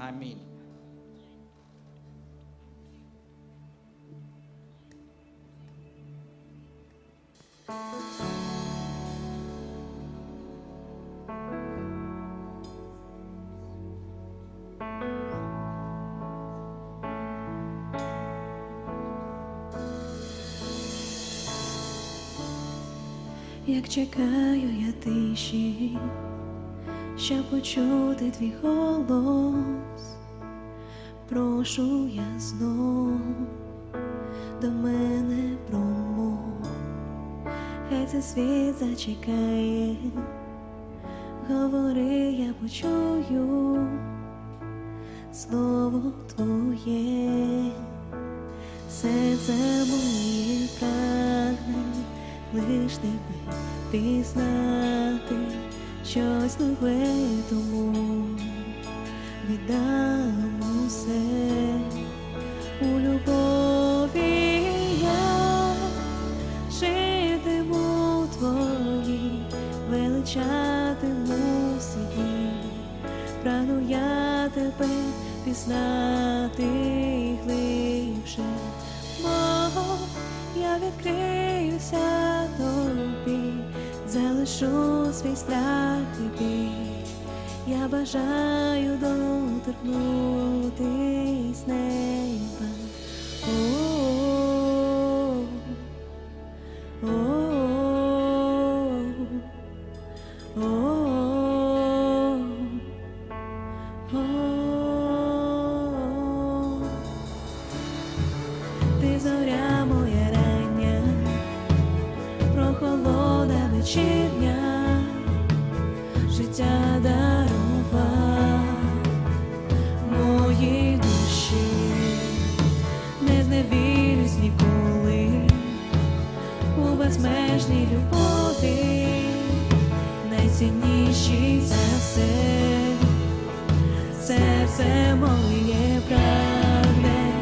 Amin. Jak ciekają jatysi щоб почути твій голос, прошу я знов до мене промов, хай цей світ зачекає, говори, я почую слово твоє, серце моє прагне лиш тебе пізнати щось нове тому віддам усе у любові я житиму твої, величатиму світі, прагну я тебе пізнати глибше, бо я відкриюся тобі, залишу свій страх і. Я бажаю доторкнутись неба. О, о, о. Ти зоря вечірня, життя дарував моїй душі, не зневірюсь ніколи у безмежній любові, найцінніші за все. Серце моє прагне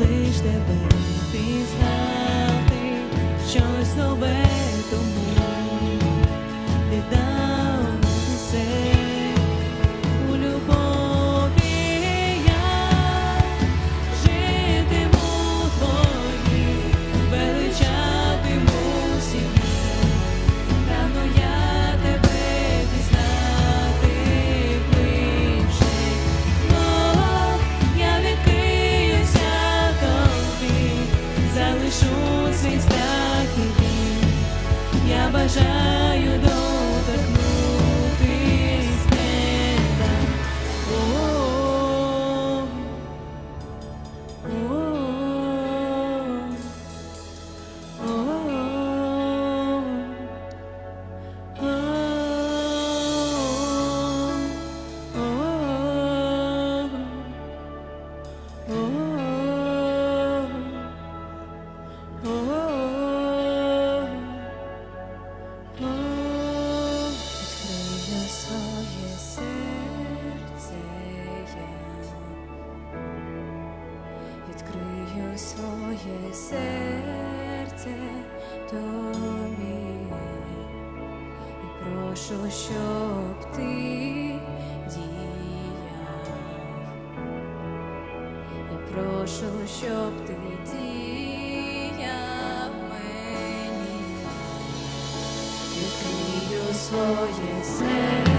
лиш тебе пізнати. Щось нове тому прошу, щоб ти діяв. я прошу, щоб ти діяв мені. Відкрию своє серце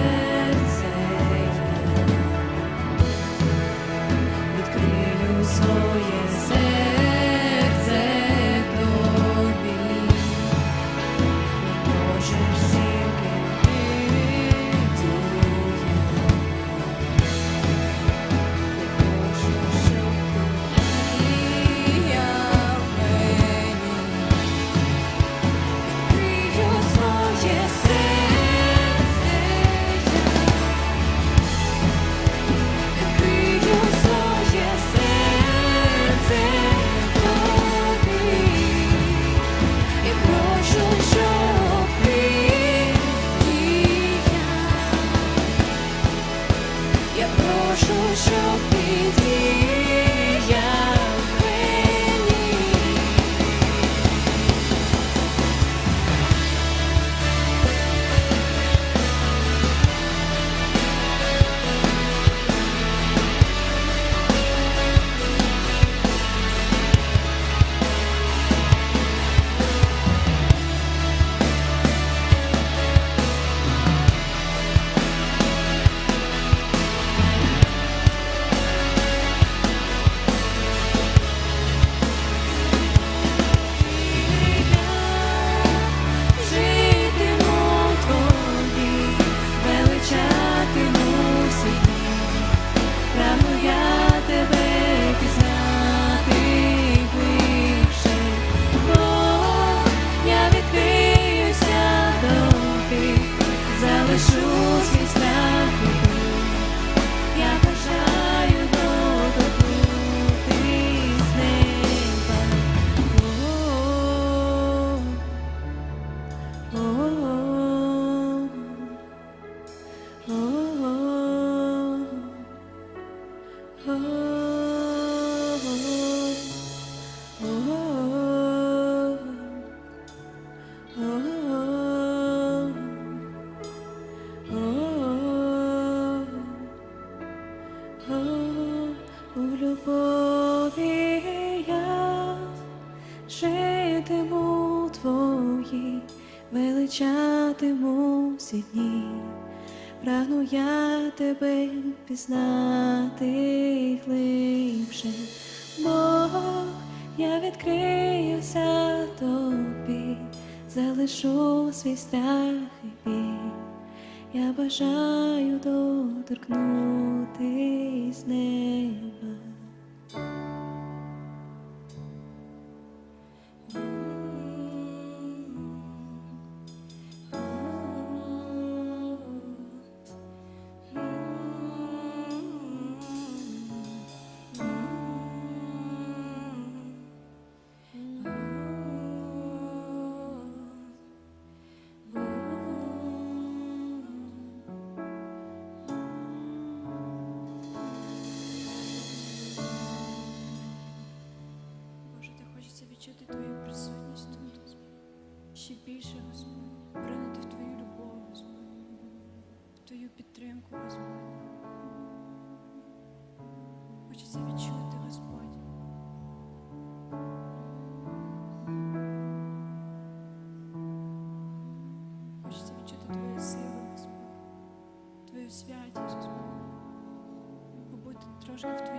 тебе пізнати глибше, Бог, я відкриюся тобі, залишу свій страх і біль. Я бажаю доторкнутись неба. książki w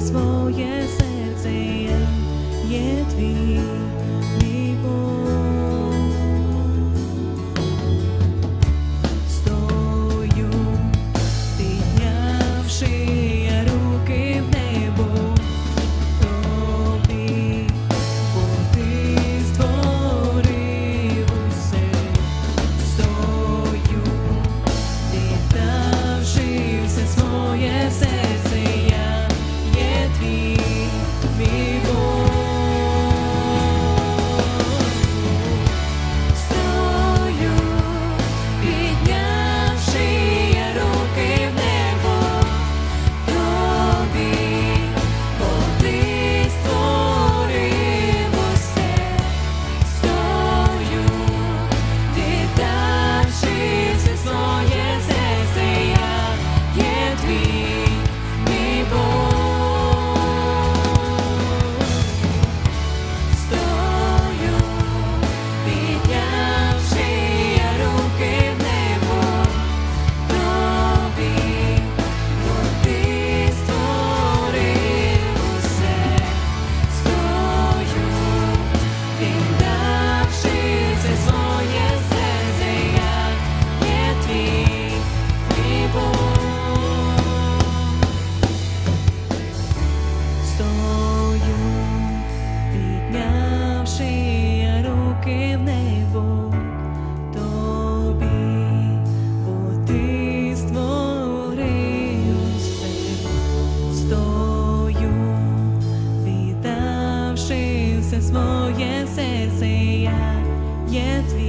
своє серце я є твій. przez moje serce ja je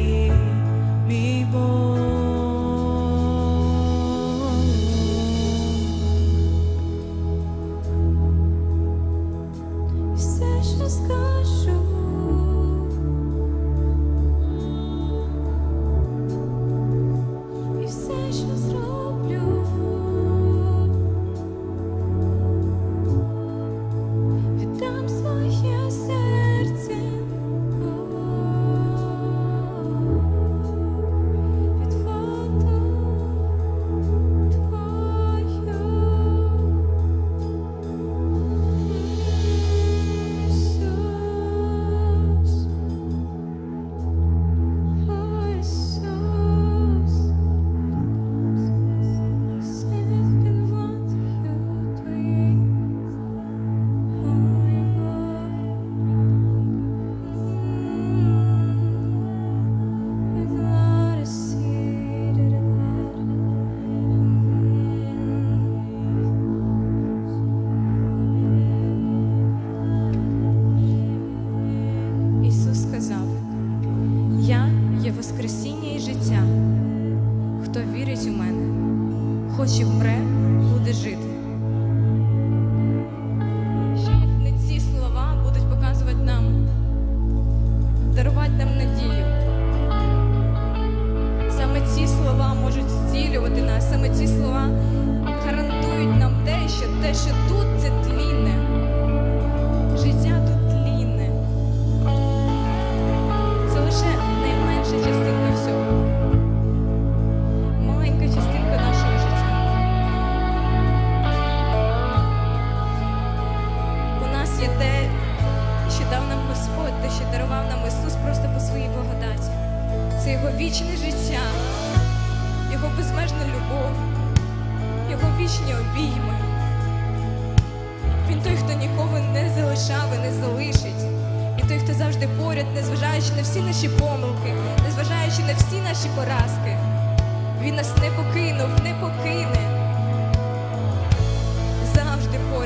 motivo para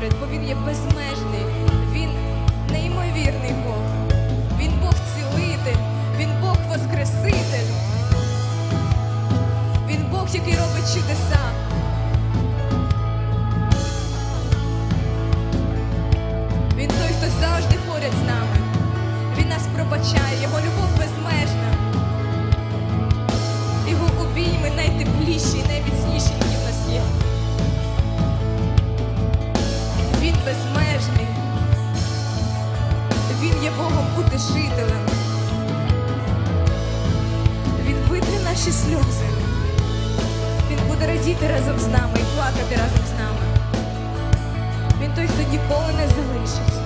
Завжди бо він є безмежний. Він неймовірний Бог. Він Бог цілитель, він Бог воскреситель. Він Бог, який робить чудеса. Наші сльози. Він буде радіти разом з нами і плакати разом з нами. Він той, хто ніколи не залишить.